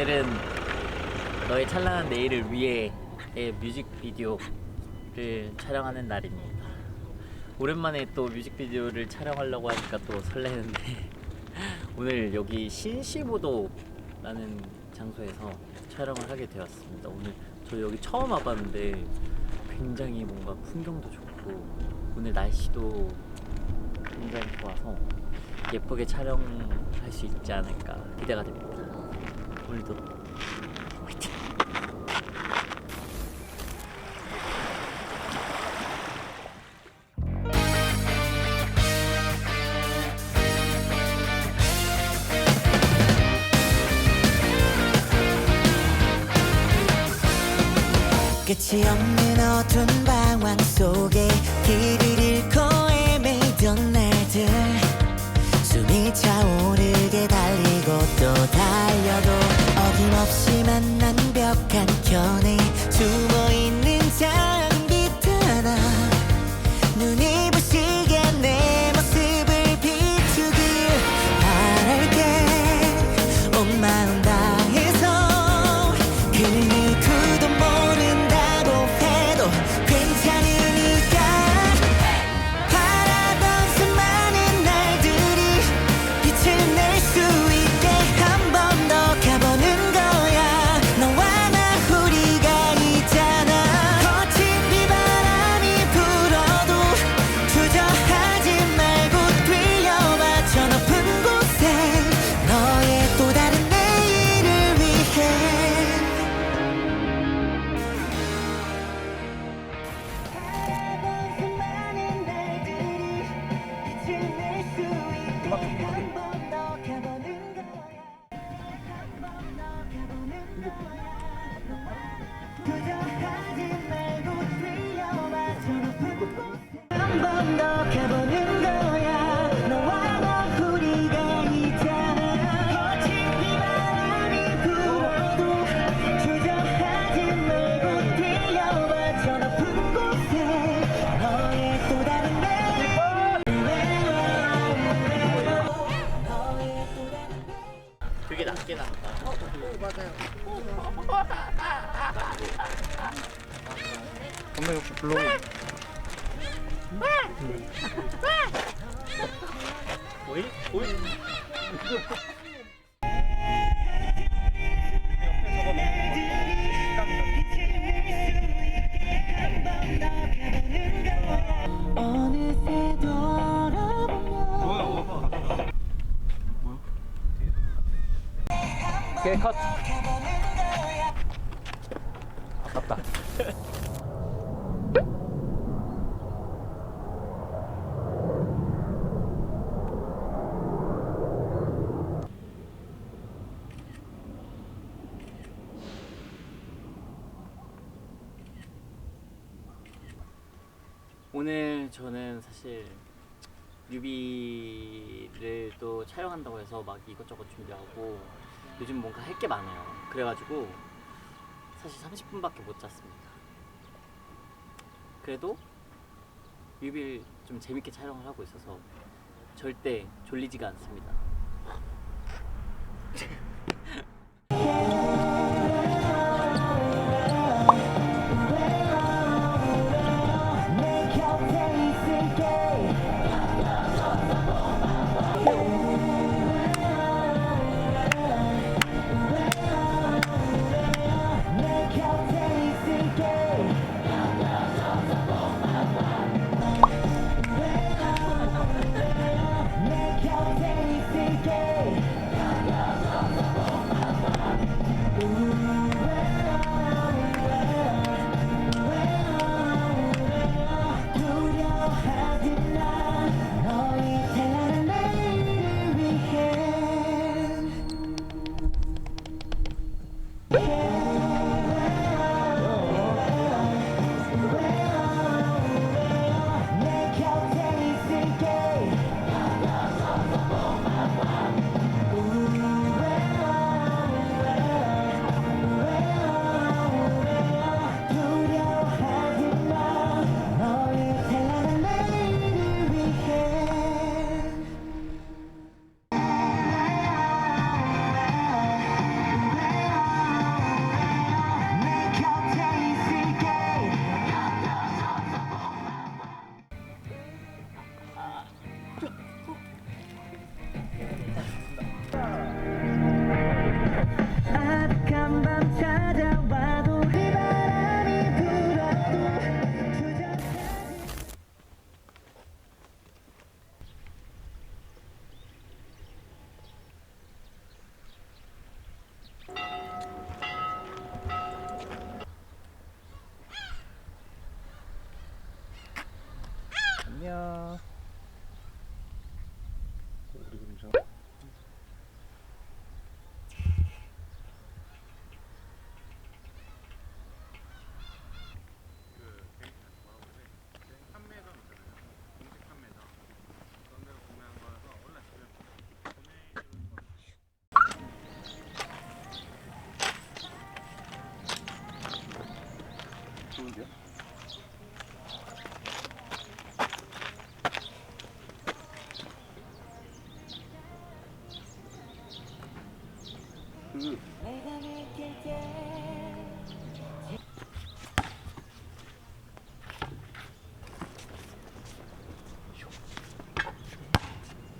오늘은 너의 찬란한 내일을 위해의 뮤직비디오를 촬영하는 날입니다. 오랜만에 또 뮤직비디오를 촬영하려고 하니까 또 설레는데 오늘 여기 신시보도라는 장소에서 촬영을 하게 되었습니다. 오늘 저 여기 처음 와봤는데 굉장히 뭔가 풍경도 좋고 오늘 날씨도 굉장히 좋아서 예쁘게 촬영할 수 있지 않을까 기대가 됩니다. 오늘도! 끝이 없는 어두운 방황 속에 길을 보이? 어느새 돌아보면 오케이 컷 아깝다 오늘 저는 사실 뮤비를 또 촬영한다고 해서 막 이것저것 준비하고 요즘 뭔가 할 게 많아요. 그래가지고 사실 30분밖에 못 잤습니다. 그래도 뮤비를 좀 재밌게 촬영을 하고 있어서 절대 졸리지가 않습니다.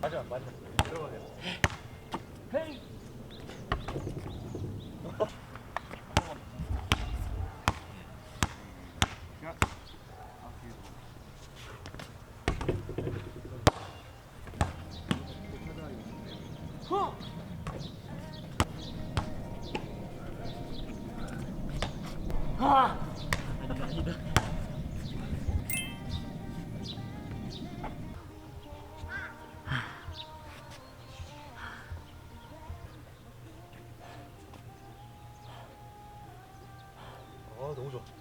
맞아 맞아 들어가세요. 헤이. 아 좋아.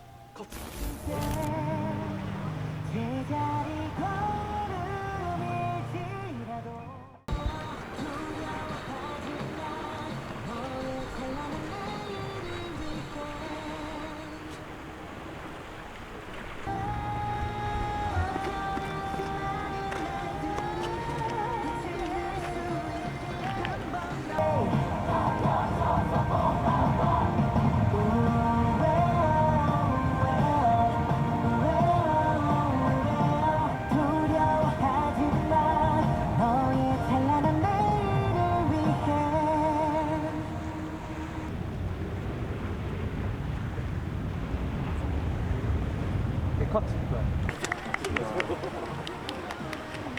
컷.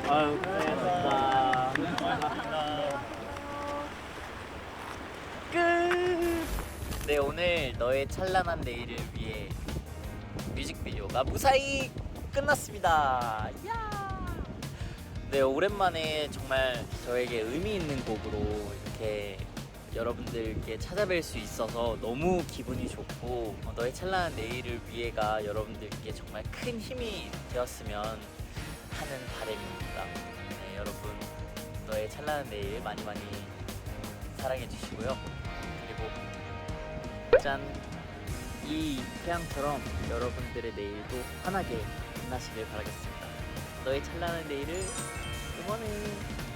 아유 고생했습니다. 끝. 네 오늘 너의 찬란한 내일을 위해 뮤직비디오가 무사히 끝났습니다. 야. 네 오랜만에 정말 저에게 의미 있는 곡으로 이렇게 여러분들께 찾아뵐 수 있어서 너무 기분이 좋고 어, 너의 찬란한 내일을 위해가 여러분들께 정말 큰 힘이 되었으면 하는 바람입니다. 네, 여러분 너의 찬란한 내일 많이 많이 사랑해 주시고요. 그리고 짠! 이 태양처럼 여러분들의 내일도 환하게 빛나시길 바라겠습니다. 너의 찬란한 내일을 응원해.